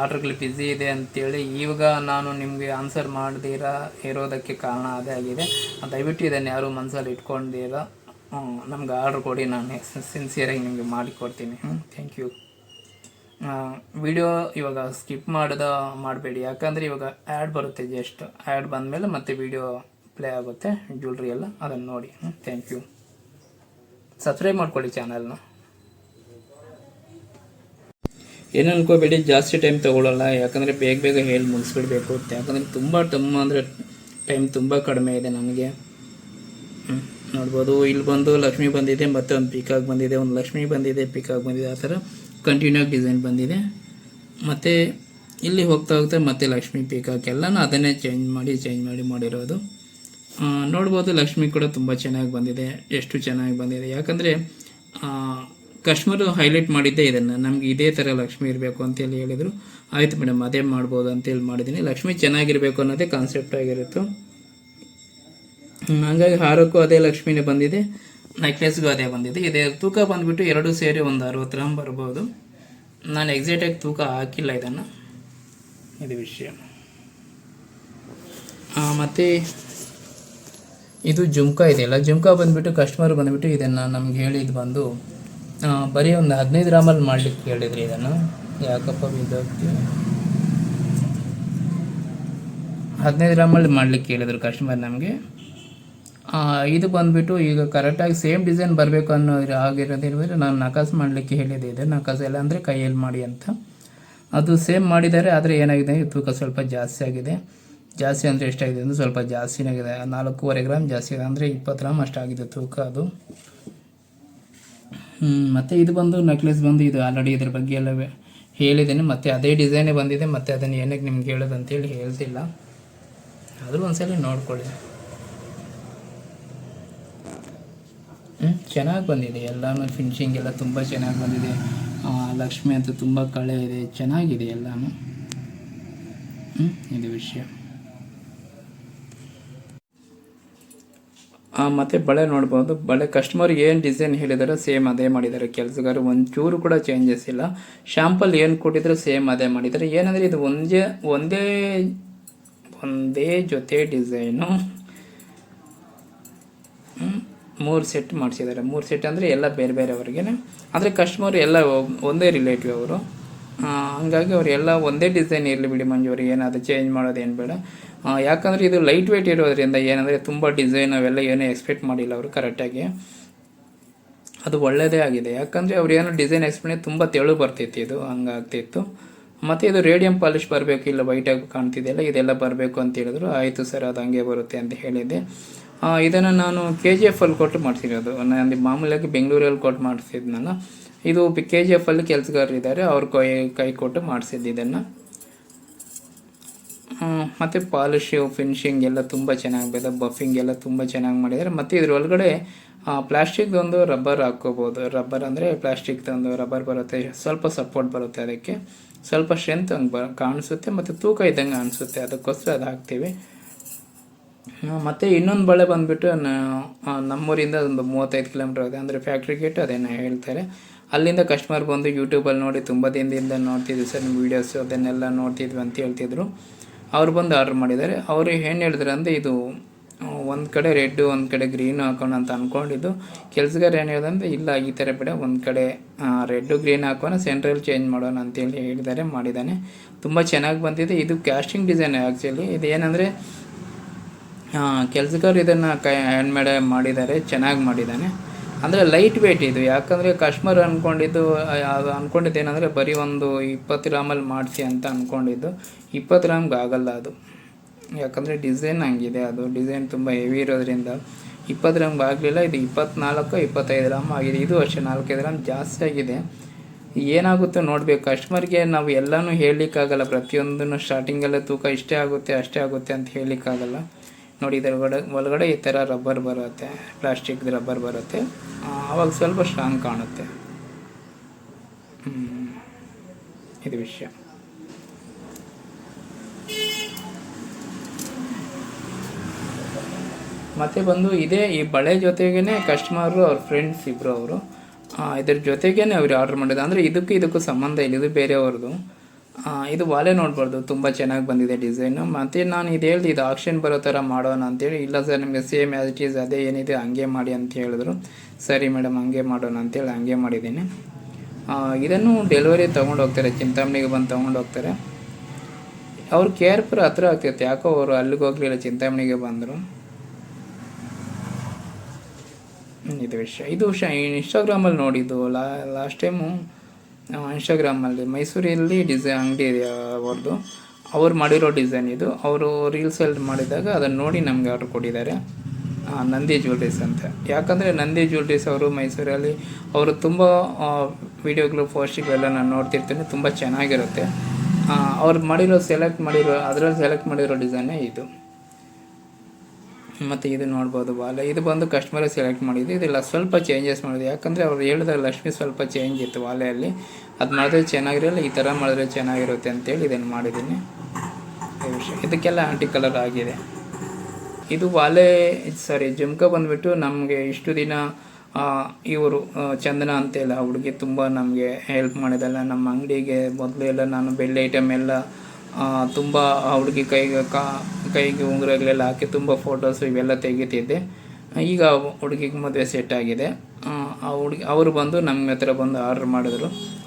ಆರ್ಡ್ರ್ಗಳು ಬ್ಯುಸಿ ಇದೆ ಅಂತೇಳಿ ಇವಾಗ ನಾನು ನಿಮಗೆ ಆನ್ಸರ್ ಮಾಡ್ದಿರ ಇರೋದಕ್ಕೆ ಕಾರಣ ಅದೇ ಆಗಿದೆ. ದಯವಿಟ್ಟು ಇದನ್ನು ಯಾರು ಮನಸ್ಸಲ್ಲಿ ಇಟ್ಕೊಂಡಿರ ನಮ್ಗೆ ಆರ್ಡ್ರ್ ಕೊಡಿ, ನಾನು ಸಿನ್ಸಿಯರಾಗಿ ನಿಮಗೆ ಮಾಡಿಕೊಡ್ತೀನಿ. ಥ್ಯಾಂಕ್ ಯು ವಿಡಿಯೋ ಇವಾಗ ಸ್ಕಿಪ್ ಮಾಡಿದ ಮಾಡಬೇಡಿ. ಯಾಕಂದರೆ ಇವಾಗ ಆ್ಯಡ್ ಬರುತ್ತೆ ಜಸ್ಟ್ ಆ್ಯಡ್ ಬಂದಮೇಲೆ ಮತ್ತೆ ವಿಡಿಯೋ ಪ್ಲೇ ಆಗುತ್ತೆ ಜ್ಯುವೆಲ್ರಿ ಎಲ್ಲ ಅದನ್ನು ನೋಡಿ. ಥ್ಯಾಂಕ್ ಯು ಸಬ್ಸ್ಕ್ರೈಬ್ ಮಾಡ್ಕೊಳ್ಳಿ ಚಾನಲ್ನ ಏನು ಅನ್ಕೋಬೇಡಿ, ಜಾಸ್ತಿ ಟೈಮ್ ತೊಗೊಳ್ಳಲ್ಲ ಯಾಕಂದರೆ ಬೇಗ ಬೇಗ ಹೇಳಿ ಮುಗಿಸ್ಬಿಡ್ಬೇಕು. ಯಾಕಂದರೆ ತುಂಬ ತುಂಬ ಅಂದರೆ ಟೈಮ್ ತುಂಬ ಕಡಿಮೆ ಇದೆ ನನಗೆ. ನೋಡ್ಬೋದು. ಇಲ್ಲಿ ಬಂದು ಲಕ್ಷ್ಮಿ ಬಂದಿದೆ, ಮತ್ತೆ ಒಂದು ಪಿಕಾಗಿ ಬಂದಿದೆ. ಒಂದು ಲಕ್ಷ್ಮಿ ಬಂದಿದೆ ಪಿಕಾಗಿ ಬಂದಿದೆ. ಆ ಥರ ಕಂಟಿನ್ಯೂ ಆಗಿ ಡಿಸೈನ್ ಬಂದಿದೆ. ಮತ್ತು ಇಲ್ಲಿ ಹೋಗ್ತಾ ಹೋಗ್ತಾ ಮತ್ತೆ ಲಕ್ಷ್ಮಿ ಪಿಕಾಕ್ ಎಲ್ಲನೂ ಅದನ್ನೇ ಚೇಂಜ್ ಮಾಡಿ ಚೇಂಜ್ ಮಾಡಿ ಮಾಡಿರೋದು. ನೋಡ್ಬೋದು ಲಕ್ಷ್ಮಿ ಕೂಡ ತುಂಬ ಚೆನ್ನಾಗಿ ಬಂದಿದೆ. ಎಷ್ಟು ಚೆನ್ನಾಗಿ ಬಂದಿದೆ. ಯಾಕಂದರೆ ಕಸ್ಟಮರು ಹೈಲೈಟ್ ಮಾಡಿದ್ದೆ ಇದನ್ನು. ನಮ್ಗೆ ಇದೇ ಥರ ಲಕ್ಷ್ಮಿ ಇರಬೇಕು ಅಂತೇಳಿ ಹೇಳಿದರು. ಆಯಿತು ಮೇಡಮ್ ಅದೇ ಮಾಡ್ಬೋದು ಅಂತೇಳಿ ಮಾಡಿದ್ದೀನಿ. ಲಕ್ಷ್ಮಿ ಚೆನ್ನಾಗಿರಬೇಕು ಅನ್ನೋದೇ ಕಾನ್ಸೆಪ್ಟ್ ಆಗಿರುತ್ತೆ. ಹಾಗಾಗಿ ಹಾರಕ್ಕೂ ಅದೇ ಲಕ್ಷ್ಮಿನೇ ಬಂದಿದೆ. ನೆಕ್ಲೆಸ್ಗೂ ಅದೇ ಬಂದಿದೆ. ಇದೇ ತೂಕ ಬಂದುಬಿಟ್ಟು ಎರಡು ಸೇರಿ ಒಂದು ಅರವತ್ತು ಗ್ರಾಮ್ ಬರ್ಬೋದು. ನಾನು ಎಕ್ಸಾಕ್ಟಾಗಿ ತೂಕ ಹಾಕಿಲ್ಲ ಇದನ್ನು. ಇದು ವಿಷಯ. ಮತ್ತು ಇದು ಜುಮ್ಕಾ ಇದೆಯಲ್ಲ? ಜುಮ್ಕಾ ಬಂದುಬಿಟ್ಟು ಕಸ್ಟಮರ್ ಬಂದುಬಿಟ್ಟು ಇದನ್ನು ನಮ್ಗೆ ಹೇಳಿದ್ದು ಬಂದು ಬರೀ ಒಂದು ಹದಿನೈದು ಗ್ರಾಮಲ್ಲಿ ಮಾಡ್ಲಿಕ್ಕೆ ಹೇಳಿದ್ರಿ ಇದನ್ನು. ಯಾಕಪ್ಪ ಬಿದ್ದೋಗ್ತೀವಿ ಹದಿನೈದು ಗ್ರಾಮಲ್ಲಿ ಮಾಡ್ಲಿಕ್ಕೆ ಹೇಳಿದರು ಕಸ್ಟಮರ್ ನಮಗೆ. ಇದು ಬಂದುಬಿಟ್ಟು ಈಗ ಕರೆಕ್ಟಾಗಿ ಸೇಮ್ ಡಿಸೈನ್ ಬರಬೇಕು ಅನ್ನೋ ಆಗಿರೋದಿರುವಾಗ ನಾನು ನಕಾಸು ಮಾಡಲಿಕ್ಕೆ ಹೇಳಿದ್ದೆ ಇದೆ. ನಕಾಸು ಎಲ್ಲ ಅಂದರೆ ಕೈಯಲ್ಲಿ ಮಾಡಿ ಅಂತ. ಅದು ಸೇಮ್ ಮಾಡಿದ್ದಾರೆ, ಆದರೆ ಏನಾಗಿದೆ? ತೂಕ ಸ್ವಲ್ಪ ಜಾಸ್ತಿ ಆಗಿದೆ. ಜಾಸ್ತಿ ಅಂದರೆ ಎಷ್ಟಾಗಿದೆ ಅಂದರೆ ಸ್ವಲ್ಪ ಜಾಸ್ತಿನೇ ಆಗಿದೆ. ನಾಲ್ಕೂವರೆ ಗ್ರಾಮ್ ಜಾಸ್ತಿ ಇದೆ ಅಂದರೆ ಇಪ್ಪತ್ತು ಗ್ರಾಮ್ ಅಷ್ಟಾಗಿದೆ ತೂಕ ಅದು. ಮತ್ತೆ ಇದು ಬಂದು ನೆಕ್ಲೆಸ್ ಬಂದು ಇದು ಆಲ್ರೆಡಿ ಇದ್ರ ಬಗ್ಗೆ ಎಲ್ಲ ಹೇಳಿದ್ದೇನೆ. ಮತ್ತೆ ಅದೇ ಡಿಸೈನೇ ಬಂದಿದೆ, ಮತ್ತೆ ಅದನ್ನು ಏನಕ್ಕೆ ನಿಮ್ಗೆ ಹೇಳೋದು ಅಂತೇಳಿ ಹೇಳ್ತಿಲ್ಲ. ಆದರೂ ಒಂದ್ಸಲ ನೋಡ್ಕೊಳ್ಳಿ. ಹ್ಞೂ ಚೆನ್ನಾಗಿ ಬಂದಿದೆ. ಎಲ್ಲನೂ ಫಿನಿಶಿಂಗ್ ಎಲ್ಲ ತುಂಬ ಚೆನ್ನಾಗಿ ಬಂದಿದೆ. ಲಕ್ಷ್ಮಿ ಅಂತ ತುಂಬ ಕಳೆ ಇದೆ. ಚೆನ್ನಾಗಿದೆ ಎಲ್ಲನೂ. ಹ್ಞೂ ಇದು ವಿಷಯ ಆ, ಮತ್ತೆ ಬಳೆ ನೋಡ್ಬೋದು. ಬಳೆ ಕಸ್ಟಮರ್ ಏನು ಡಿಸೈನ್ ಹೇಳಿದಾರೋ ಸೇಮ್ ಅದೇ ಮಾಡಿದ್ದಾರೆ. ಕೆಲಸಗಾರ ಒಂಚೂರು ಕೂಡ ಚೇಂಜಸ್ ಇಲ್ಲ. ಶಾಂಪಲ್ ಏನು ಕೊಟ್ಟಿದ್ರು ಸೇಮ್ ಅದೇ ಮಾಡಿದ್ದಾರೆ. ಏನಂದರೆ ಇದು ಒಂದೇ ಒಂದೇ ಒಂದೇ ಜೊತೆ ಡಿಸೈನು ಮೂರು ಸೆಟ್ ಮಾಡಿಸಿದ್ದಾರೆ. ಮೂರು ಸೆಟ್ ಅಂದರೆ ಎಲ್ಲ ಬೇರೆ ಬೇರೆಯವ್ರಿಗೆ. ಆದರೆ ಕಸ್ಟಮರ್ ಎಲ್ಲ ಒಂದೇ ರಿಲೇಟಿವ್ ಅವರು. ಹಂಗಾಗಿ ಅವ್ರು ಎಲ್ಲ ಒಂದೇ ಡಿಸೈನ್ ಇರಲಿ ಬಿಡಿ ಮಂಜು ಅವ್ರಿಗೆ ಏನಾದರೂ ಚೇಂಜ್ ಮಾಡೋದೇನು ಬೇಡ. ಯಾಕಂದರೆ ಇದು ಲೈಟ್ ವೆಯ್ಟ್ ಇರೋದ್ರಿಂದ ಏನಂದರೆ ತುಂಬ ಡಿಸೈನ್ ಅವೆಲ್ಲ ಏನೂ ಎಕ್ಸ್ಪೆಕ್ಟ್ ಮಾಡಿಲ್ಲ ಅವರು ಕರೆಕ್ಟಾಗಿ ಅದು ಒಳ್ಳೆಯದೇ ಆಗಿದೆ. ಯಾಕಂದರೆ ಅವ್ರು ಏನೋ ಡಿಸೈನ್ ಎಕ್ಸ್ಪ್ಲೇನ್ ತುಂಬ ತೆಳು ಬರ್ತಿತ್ತು ಇದು, ಹಂಗಾಗ್ತಿತ್ತು. ಮತ್ತು ಇದು ರೇಡಿಯಂ ಪಾಲಿಶ್ ಬರಬೇಕು ಇಲ್ಲ ವೈಟಾಗಿ ಕಾಣ್ತಿದೆಯಲ್ಲ ಇದೆಲ್ಲ ಬರಬೇಕು ಅಂತ ಹೇಳಿದ್ರು. ಆಯಿತು ಸರ್, ಅದು ಹಂಗೆ ಬರುತ್ತೆ ಅಂತ ಹೇಳಿದ್ದೆ. ಇದನ್ನು ನಾನು ಕೆ ಜಿ ಎಫಲ್ಲಿ ಕೊಟ್ಟು ಮಾಡಿಸಿರೋದು. ನಾನು ಮಾಮೂಲಿಯಾಗಿ ಬೆಂಗಳೂರಲ್ಲಿ ಕೊಟ್ಟು ಮಾಡಿಸಿದ್ನಲ್ಲ, ಇದು ಕೆ ಜಿ ಎಫಲ್ಲಿ ಕೆಲಸಗಾರರು ಇದ್ದಾರೆ ಅವ್ರ ಕೈ ಕೈ ಕೊಟ್ಟು ಮಾಡಿಸಿದ್ದು ಇದನ್ನು. ಮತ್ತು ಪಾಲಿಶು, ಫಿನಿಶಿಂಗ್ ಎಲ್ಲ ತುಂಬ ಚೆನ್ನಾಗಿ ಬಂದಿದೆ ಬಫಿಂಗ್ ಎಲ್ಲ ತುಂಬ ಚೆನ್ನಾಗಿ ಮಾಡಿದ್ದಾರೆ ಮತ್ತು ಇದ್ರ ಒಳಗಡೆ ಪ್ಲಾಸ್ಟಿಕ್ದೊಂದು ರಬ್ಬರ್ ಹಾಕ್ಕೋಬೋದು. ರಬ್ಬರ್ ಅಂದರೆ ಪ್ಲಾಸ್ಟಿಕ್ದೊಂದು ರಬ್ಬರ್ ಬರುತ್ತೆ. ಸ್ವಲ್ಪ ಸಪೋರ್ಟ್ ಬರುತ್ತೆ ಅದಕ್ಕೆ. ಸ್ವಲ್ಪ ಸ್ಟ್ರೆಂತ್ ಹಂಗೆ ಬ, ಕಾಣಿಸುತ್ತೆ. ಮತ್ತು ತೂಕ ಇದ್ದಂಗೆ ಅನಿಸುತ್ತೆ. ಅದಕ್ಕೋಸ್ಕರ ಅದು ಹಾಕ್ತೀವಿ. ಮತ್ತು ಮತ್ತೆ ಇನ್ನೊಂದು ಬಳೆ ಬಂದುಬಿಟ್ಟು ನಮ್ಮೂರಿಂದ ಒಂದು ಮೂವತ್ತೈದು ಕಿಲೋಮೀಟರ್ ಇದೆ. ಅಂದರೆ ಫ್ಯಾಕ್ಟ್ರಿ ಗೇಟ್ ಅದನ್ನು ಹೇಳ್ತಾರೆ. ಅಲ್ಲಿಂದ ಕಸ್ಟಮರ್ ಬಂದು ಯೂಟ್ಯೂಬಲ್ಲಿ ನೋಡಿ, ತುಂಬ ದಿನದಿಂದ ನೋಡ್ತಿದ್ವಿ ಸರ್ ನಿಮ್ಮ ವೀಡಿಯೋಸು ಅದನ್ನೆಲ್ಲ ನೋಡ್ತಿದ್ವಿ ಅಂತ ಹೇಳ್ತಿದ್ರು. ಅವ್ರು ಬಂದು ಆರ್ಡ್ರ್ ಮಾಡಿದ್ದಾರೆ. ಅವರು ಏನು ಹೇಳಿದ್ರು ಅಂದರೆ ಇದು ಒಂದು ಕಡೆ ರೆಡ್ಡು ಒಂದು ಕಡೆ ಗ್ರೀನು ಹಾಕೋಣ ಅಂತ ಅಂದ್ಕೊಂಡಿದ್ದು ಕೆಲಸಗಾರ ಏನು ಹೇಳ್ದಂದ್ರೆ ಇಲ್ಲ, ಈ ಥರ ಬೇಡ, ಒಂದು ಕಡೆ ರೆಡ್ಡು ಗ್ರೀನ್ ಹಾಕೋಣ ಸೆಂಟ್ರಲ್ ಚೇಂಜ್ ಮಾಡೋಣ ಅಂತೇಳಿ ಹೇಳಿದ್ದಾರೆ, ಮಾಡಿದ್ದಾನೆ. ತುಂಬ ಚೆನ್ನಾಗಿ ಬಂದಿದೆ. ಇದು ಕ್ಯಾಸ್ಟಿಂಗ್ ಡಿಸೈನ್ ಆ್ಯಕ್ಚುಲಿ ಇದು ಏನಂದರೆ ಕೆಲಸಗಾರ ಇದನ್ನು ಕೈ ಹ್ಯಾಂಡ್ ಮೇಡ್ ಮಾಡಿದ್ದಾರೆ, ಚೆನ್ನಾಗಿ ಮಾಡಿದ್ದಾನೆ. ಅಂದರೆ ಲೈಟ್ ವೇಟ್ ಇದು. ಯಾಕಂದರೆ ಕಸ್ಟಮರ್ ಅಂದ್ಕೊಂಡಿದ್ದು ಅದು ಅಂದ್ಕೊಂಡಿದ್ದು ಏನಂದರೆ ಬರೀ ಒಂದು ಇಪ್ಪತ್ತು ಗ್ರಾಮಲ್ಲಿ ಮಾಡಿಸಿ ಅಂತ ಅಂದ್ಕೊಂಡಿದ್ದು ಇಪ್ಪತ್ತು ಗ್ರಾಮ್ಗೆ ಆಗಲ್ಲ ಅದು. ಯಾಕಂದರೆ ಡಿಸೈನ್ ಹಂಗಿದೆ ಅದು. ಡಿಸೈನ್ ತುಂಬ ಹೆವಿ ಇರೋದ್ರಿಂದ ಇಪ್ಪತ್ತು ಗ್ರಾಮ್ಗೆ ಆಗಲಿಲ್ಲ, ಇದು ಇಪ್ಪತ್ನಾಲ್ಕು ಇಪ್ಪತ್ತೈದು ಗ್ರಾಮ್ ಆಗಿದೆ. ಇದು ಅಷ್ಟೇ ನಾಲ್ಕೈದು ಗ್ರಾಮ್ ಜಾಸ್ತಿ ಆಗಿದೆ. ಏನಾಗುತ್ತೋ ನೋಡಬೇಕು. ಕಸ್ಟಮರ್ಗೆ ನಾವು ಎಲ್ಲನೂ ಹೇಳಲಿಕ್ಕಾಗಲ್ಲ. ಪ್ರತಿಯೊಂದನ್ನು ಸ್ಟಾರ್ಟಿಂಗಲ್ಲೇ ತೂಕ ಇಷ್ಟೇ ಆಗುತ್ತೆ, ಅಷ್ಟೇ ಆಗುತ್ತೆ ಅಂತ ಹೇಳಲಿಕ್ಕಾಗಲ್ಲ. ನೋಡಿ, ಇದರ ಒಳಗಡೆ ಈ ಥರ ರಬ್ಬರ್ ಬರುತ್ತೆ ಪ್ಲಾಸ್ಟಿಕ್ ರಬ್ಬರ್ ಬರುತ್ತೆ. ಆವಾಗ ಸ್ವಲ್ಪ ಸ್ಟ್ರಾಂಗ್ ಕಾಣುತ್ತೆ. ಇದು ವಿಷಯ. ಮತ್ತೆ ಬಂದು ಇದೇ ಈ ಬಳೆ ಜೊತೆಗೇನೆ ಕಸ್ಟಮರು ಅವ್ರ ಫ್ರೆಂಡ್ಸ್ ಇಬ್ಬರು ಅವರು. ಇದ್ರ ಜೊತೆಗೇನೆ ಅವ್ರು ಆರ್ಡರ್ ಮಾಡಿದ್ದು. ಅಂದರೆ ಇದಕ್ಕೂ ಇದಕ್ಕೂ ಸಂಬಂಧ ಇಲ್ಲ, ಇದು ಬೇರೆಯವ್ರದ್ದು. ಇದು ವಾಲೆ ನೋಡ್ಬಾರ್ದು. ತುಂಬ ಚೆನ್ನಾಗಿ ಬಂದಿದೆ ಡಿಸೈನು ಮತ್ತು ನಾನು ಇದು ಹೇಳ್ದೆ, ಇದು ಆಕ್ಷನ್ ಬರೋ ಥರ ಮಾಡೋಣ ಅಂತೇಳಿ. ಇಲ್ಲ ಸರ್ ನಿಮಗೆ ಸೇಮ್ ಆ್ಯಸ್ ಇಟ್ ಈಸ್ ಅದೇ ಏನಿದೆ, ಹಂಗೆ ಮಾಡಿ ಅಂತ ಹೇಳಿದ್ರು. ಸರಿ ಮೇಡಮ್ ಹಂಗೆ ಮಾಡೋಣ ಅಂತೇಳಿ ಹಂಗೆ ಮಾಡಿದ್ದೀನಿ. ಇದನ್ನು ಡೆಲಿವರಿ ತೊಗೊಂಡು ಹೋಗ್ತಾರೆ, ಚಿಂತಾಮಣಿಗೆ ಬಂದು ತೊಗೊಂಡು ಹೋಗ್ತಾರೆ. ಅವ್ರು ಕೇರ್ ಪುರ ಹತ್ರ ಆಗ್ತೈತೆ ಯಾಕೋ ಅವರು ಅಲ್ಲಿಗೆ ಹೋಗಲಿಲ್ಲ, ಚಿಂತಾಮಣಿಗೆ ಬಂದರು. ಇದು ವಿಷಯ. ಇದು ವಿಷಯ ಇನ್ಸ್ಟಾಗ್ರಾಮಲ್ಲಿ ನೋಡಿದ್ದು, ಲಾ ಲಾಸ್ಟ್ ಟೈಮು ಇನ್ಸ್ಟಾಗ್ರಾಮಲ್ಲಿ ಮೈಸೂರಲ್ಲಿ ಡಿಸೈನ್ ಅಂಗಡಿ ಇದೆ ಅವ್ರದ್ದು ಅವ್ರು ಮಾಡಿರೋ ಡಿಸೈನ್ ಇದು. ಅವರು ರೀಲ್ಸ್ ರೀಲ್ಸಲ್ಲಿ ಮಾಡಿದಾಗ ಅದನ್ನು ನೋಡಿ ನಮಗೆ ಆರ್ಡ್ರ್ ಕೊಟ್ಟಿದ್ದಾರೆ. ನಂದಿ ಜ್ಯುವೆಲ್ರೀಸ್ ಅಂತ. ಯಾಕಂದರೆ ನಂದಿ ಜ್ಯುವೆಲ್ರೀಸ್ ಅವರು ಮೈಸೂರಲ್ಲಿ ಅವರು ತುಂಬ ವೀಡಿಯೋಗಳು ಪೋಸ್ಟ್ಗಳೆಲ್ಲ ನಾನು ನೋಡ್ತಿರ್ತೀನಿ. ತುಂಬ ಚೆನ್ನಾಗಿರುತ್ತೆ. ಅವ್ರು ಮಾಡಿರೋ ಸೆಲೆಕ್ಟ್ ಮಾಡಿರೋ, ಅದರಲ್ಲಿ ಸೆಲೆಕ್ಟ್ ಮಾಡಿರೋ ಡಿಸೈನೇ ಇದು. ಮತ್ತು ಇದು ನೋಡ್ಬೋದು ಬಾಲೆ. ಇದು ಬಂದು ಕಸ್ಟಮರ್ ಸೆಲೆಕ್ಟ್ ಮಾಡಿದ್ದು. ಇದೆಲ್ಲ, ಸ್ವಲ್ಪ ಚೇಂಜಸ್ ಮಾಡಿದೆ ಯಾಕಂದರೆ ಅವ್ರು ಹೇಳಿದ ಲಕ್ಷ್ಮಿ ಸ್ವಲ್ಪ ಚೇಂಜ್ ಇತ್ತು ವಾಲೆಯಲ್ಲಿ ಅದು ಮಾಡಿದ್ರೆ ಚೆನ್ನಾಗಿರಲ್ಲ, ಈ ಥರ ಮಾಡಿದ್ರೆ ಚೆನ್ನಾಗಿರುತ್ತೆ ಅಂತೇಳಿ ಇದನ್ನು ಮಾಡಿದ್ದೀನಿ. ಇದಕ್ಕೆಲ್ಲ ಆಂಟಿ ಕಲರ್ ಆಗಿದೆ. ಇದು ವಾಲೆ ಸಾರಿ ಜುಮ್ಕ ಬಂದುಬಿಟ್ಟು ನಮಗೆ ಇಷ್ಟು ದಿನ ಇವರು ಚಂದನ ಅಂತೆಲ್ಲ ಹುಡುಗಿ ತುಂಬ ನಮಗೆ ಹೆಲ್ಪ್ ಮಾಡಿದಲ್ಲ. ನಮ್ಮ ಅಂಗಡಿಗೆ ಮೊದಲು ಎಲ್ಲ ನಾನು ಬೆಳ್ಳಿ ಐಟಮ್ ಎಲ್ಲ ತುಂಬ ಹುಡುಗಿ ಕೈಗೆ ಕಾ ಕೈಗೆ ಉಂಗುರಗಳೆಲ್ಲ ಹಾಕಿ ತುಂಬ ಫೋಟೋಸು ಇವೆಲ್ಲ ತೆಗಿತಿದ್ದೆ. ಈಗ ಹುಡುಗಿಗೆ ಮದುವೆ ಸೆಟ್ ಆಗಿದೆ. ಆ, ಹುಡುಗಿ ಅವರು ಬಂದು ನಮ್ಮ ಹತ್ರ ಬಂದು ಆರ್ಡ್ರ್ ಮಾಡಿದ್ರು.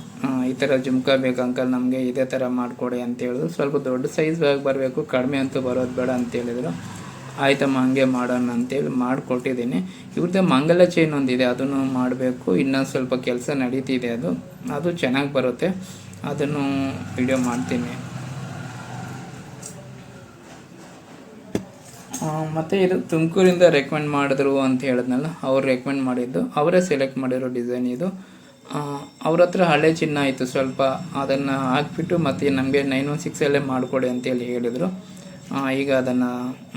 ಈ ಥರ ಜುಮ್ಕಾ ಬೇಕು ಅಂಕಲ್ ನಮಗೆ ಇದೇ ಥರ ಮಾಡಿಕೊಡಿ ಅಂತ ಹೇಳಿದ್ರು. ಸ್ವಲ್ಪ ದೊಡ್ಡ ಸೈಜ್ ಬರಬೇಕು ಕಡಿಮೆ ಅಂತೂ ಬರೋದು ಬೇಡ ಅಂತ ಹೇಳಿದರು. ಆಯ್ತಮ್ಮ ಹಂಗೆ ಮಾಡೋಣ ಅಂತೇಳಿ ಮಾಡಿಕೊಟ್ಟಿದ್ದೀನಿ. ಇವ್ರದ್ದು ಮಂಗಲ ಚೈನ್ ಒಂದಿದೆ ಅದನ್ನು ಮಾಡಬೇಕು. ಇನ್ನೊಂದು ಸ್ವಲ್ಪ ಕೆಲಸ ನಡೀತಿದೆ ಅದು. ಅದು ಚೆನ್ನಾಗಿ ಬರುತ್ತೆ. ಅದನ್ನು ವಿಡಿಯೋ ಮಾಡ್ತೀನಿ. ಮತ್ತೆ ಇದು ತುಮಕೂರಿಂದ ರೆಕಮೆಂಡ್ ಮಾಡಿದ್ರು ಅಂತ ಹೇಳಿದ್ನಲ್ಲ, ಅವ್ರು ರೆಕಮೆಂಡ್ ಮಾಡಿದ್ದು. ಅವರೇ ಸೆಲೆಕ್ಟ್ ಮಾಡಿರೋ ಡಿಸೈನ್ ಇದು. ಅವ್ರ ಹತ್ರ ಹಳೆ ಚಿನ್ನ ಇತ್ತು, ಸ್ವಲ್ಪ ಅದನ್ನು ಹಾಕ್ಬಿಟ್ಟು ಮತ್ತೆ ನಮಗೆ ನೈನ್ ಒನ್ ಸಿಕ್ಸಲ್ಲೇ ಮಾಡಿಕೊಡಿ ಅಂತೇಳಿ ಹೇಳಿದರು. ಈಗ ಅದನ್ನು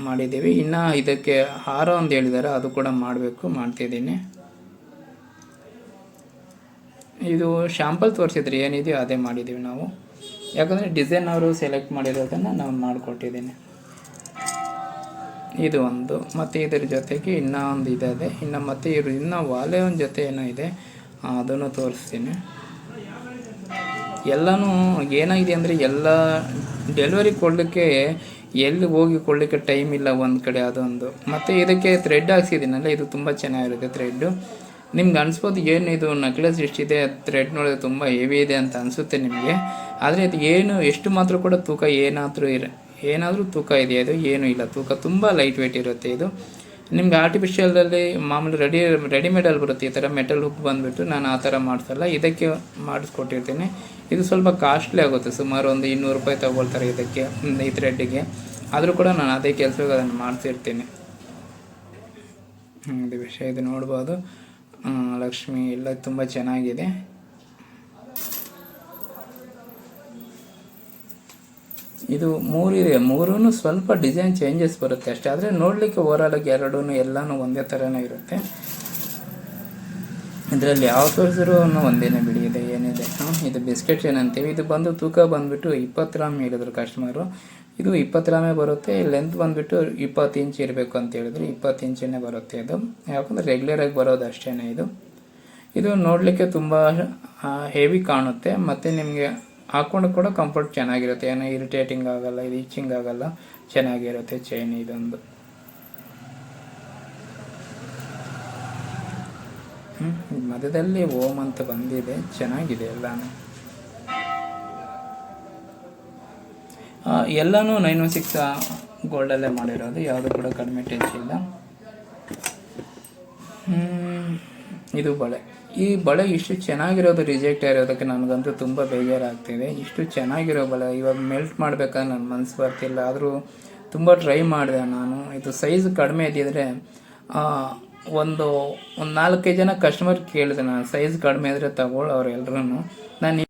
ಮಾಡಿದ್ದೀವಿ. ಇನ್ನು ಇದಕ್ಕೆ ಹಾರ ಅಂತ ಹೇಳಿದ್ದಾರೆ ಅದು ಕೂಡ ಮಾಡಬೇಕು, ಮಾಡ್ತಿದ್ದೀನಿ. ಇದು ಶ್ಯಾಂಪಲ್ ತೋರಿಸಿದ್ರೆ, ಏನಿದೆಯೋ ಅದೇ ಮಾಡಿದ್ದೀವಿ ನಾವು. ಯಾಕಂದರೆ ಡಿಸೈನ್ ಅವರು ಸೆಲೆಕ್ಟ್ ಮಾಡಿರೋದನ್ನು ನಾವು ಮಾಡಿಕೊಟ್ಟಿದ್ದೀನಿ. ಇದು ಒಂದು, ಮತ್ತು ಇದ್ರ ಜೊತೆಗೆ ಇನ್ನೂ ಒಂದು ಇದೆ ಇನ್ನು ಮತ್ತು ಇರು ಇನ್ನೂ ವಾಲೆ ಒಂದು ಜೊತೆ ಏನೋ ಇದೆ. ಅದನ್ನು ತೋರಿಸ್ತೀನಿ. ಎಲ್ಲನೂ ಏನಾಗಿದೆ ಅಂದರೆ ಎಲ್ಲ ಡೆಲಿವರಿ ಕೊಡಲಿಕ್ಕೆ ಎಲ್ಲಿ ಹೋಗಿ ಕೊಡಲಿಕ್ಕೆ ಟೈಮ್ ಇಲ್ಲ ಒಂದು ಕಡೆ ಅದೊಂದು. ಮತ್ತು ಇದಕ್ಕೆ ಥ್ರೆಡ್ ಹಾಕ್ಸಿದ್ದೀನಲ್ಲ, ಇದು ತುಂಬ ಚೆನ್ನಾಗಿರುತ್ತೆ ಥ್ರೆಡ್ಡು ನಿಮ್ಗೆ ಅನಿಸ್ಬೋದು ಏನು ಇದು ನಕ್ಲೆಸ್ ಎಷ್ಟಿದೆ ಥ್ರೆಡ್ ನೋಡಿದ್ರೆ ತುಂಬ ಹೆವಿ ಇದೆ ಅಂತ ಅನಿಸುತ್ತೆ ನಿಮಗೆ. ಆದರೆ ಇದು ಏನು, ಎಷ್ಟು ಮಾತ್ರ ಕೂಡ ತೂಕ ಏನಾದರೂ ಇರ ಏನಾದರೂ ತೂಕ ಇದೆ? ಅದು ಏನೂ ಇಲ್ಲ. ತೂಕ ತುಂಬ ಲೈಟ್ ವೆಯ್ಟ್ ಇರುತ್ತೆ ಇದು. ನಿಮ್ಗೆ ಆರ್ಟಿಫಿಷಿಯಲಲ್ಲಿ ಮಾಮೂಲಿ ರೆಡಿ ರೆಡಿಮೇಡಲ್ಲಿ ಬರುತ್ತೆ ಈ ಥರ ಮೆಟಲ್ ಹುಕ್ ಬಂದುಬಿಟ್ಟು ನಾನು ಆ ಥರ ಮಾಡಿಸಲ್ಲ. ಇದಕ್ಕೆ ಮಾಡಿಸ್ಕೊಟ್ಟಿರ್ತೀನಿ. ಇದು ಸ್ವಲ್ಪ ಕಾಸ್ಟ್ಲಿ ಆಗುತ್ತೆ. ಸುಮಾರು ಒಂದು ಇನ್ನೂರು ರೂಪಾಯಿ ತೊಗೊಳ್ತಾರೆ ಇದಕ್ಕೆ ಈ ಥ್ರೆಡ್ಡಿಗೆ ಆದರೂ ಕೂಡ ನಾನು ಅದೇ ಕೆಲಸಕ್ಕೆ ಅದನ್ನು ಮಾಡ್ತಿರ್ತೀನಿ ಇದು ವಿಷಯ. ಇದು ನೋಡ್ಬೋದು. ಲಕ್ಷ್ಮಿ, ಎಲ್ಲ ತುಂಬ ಚೆನ್ನಾಗಿದೆ. ಇದು ಮೂರಿದೆ ಮೂರೂ ಸ್ವಲ್ಪ ಡಿಸೈನ್ ಚೇಂಜಸ್ ಬರುತ್ತೆ ಅಷ್ಟೇ. ಆದರೆ ನೋಡಲಿಕ್ಕೆ ಓವರಾಲಾಗಿ ಎರಡೂ ಎಲ್ಲನೂ ಒಂದೇ ಥರನೇ ಇರುತ್ತೆ. ಇದರಲ್ಲಿ ಯಾವ ತೋರಿಸಿದ್ರು ಒಂದೇನೇ ಬಿಡಿ ಇದೆ. ಏನಿದೆ? ಇದು ಬಿಸ್ಕೆಟ್ ಏನಂತೀವಿ. ಇದು ಬಂದು ತೂಕ ಬಂದುಬಿಟ್ಟು ಇಪ್ಪತ್ತು ಗ್ರಾಮ್ ಹೇಳಿದ್ರು ಕಸ್ಟಮರು ಇದು ಇಪ್ಪತ್ತು ಗ್ರಾಮೇ ಬರುತ್ತೆ. ಲೆಂತ್ ಬಂದುಬಿಟ್ಟು ಇಪ್ಪತ್ತು ಇಂಚ್ ಇರಬೇಕು ಅಂತ ಹೇಳಿದ್ರು. ಇಪ್ಪತ್ತು ಇಂಚನ್ನೇ ಬರುತ್ತೆ ಇದು. ಯಾಕಂದರೆ ರೆಗ್ಯುಲರಾಗಿ ಬರೋದು ಅಷ್ಟೇ ಇದು. ಇದು ನೋಡಲಿಕ್ಕೆ ತುಂಬ ಹೆವಿ ಕಾಣುತ್ತೆ. ಮತ್ತು ನಿಮಗೆ ಹಾಕೊಂಡು ಕೂಡ ಕಂಫರ್ಟ್ ಚೆನ್ನಾಗಿರುತ್ತೆ. ಏನೋ ಇರಿಟೇಟಿಂಗ್ ಆಗಲ್ಲ ರೀಚಿಂಗ್ ಇಚ್ಚಿಂಗ್ ಆಗಲ್ಲ, ಚೆನ್ನಾಗಿರುತ್ತೆ ಚೈನ್ ಇದೊಂದು. ಮಧ್ಯದಲ್ಲಿ ಓಮ್ ಅಂತ ಬಂದಿದೆ. ಚೆನ್ನಾಗಿದೆ ಎಲ್ಲಾನು. ಎಲ್ಲನೂ ನೈನ್ ಒನ್ ಸಿಕ್ಸ್ ಗೋಲ್ಡಲ್ಲೇ ಮಾಡಿರೋದು. ಯಾವುದು ಕೂಡ ಕಡಿಮೆ ಟೆಚ್ ಇಲ್ಲ. ಇದು ಬಳೆ. ಈ ಬಳೆ ಇಷ್ಟು ಚೆನ್ನಾಗಿರೋದು ರಿಜೆಕ್ಟ್ ಆಗಿರೋದಕ್ಕೆ ನನಗಂತೂ ತುಂಬ ಬೇಜಾರಾಗ್ತಿದೆ. ಇಷ್ಟು ಚೆನ್ನಾಗಿರೋ ಬಳೆ, ಇವಾಗ ಮೆಲ್ಟ್ ಮಾಡ್ಬೇಕಾದ್ರೆ ನನ್ನ ಮನಸ್ಸು ಬರ್ತಿಲ್ಲ. ಆದರೂ ತುಂಬ ಟ್ರೈ ಮಾಡಿದೆ ನಾನು. ಇದು ಸೈಜ್ ಕಡಿಮೆ ಇದ್ದಿದ್ರೆ ಒಂದು ಒಂದು ನಾಲ್ಕೈದು ಜನ ಕಸ್ಟಮರ್ ಕೇಳಿದೆ ನಾನು. ಸೈಜ್ ಕಡಿಮೆ ಇದ್ದರೆ ತಗೊಳ್ಳೋರು ಎಲ್ರೂ ನಾನು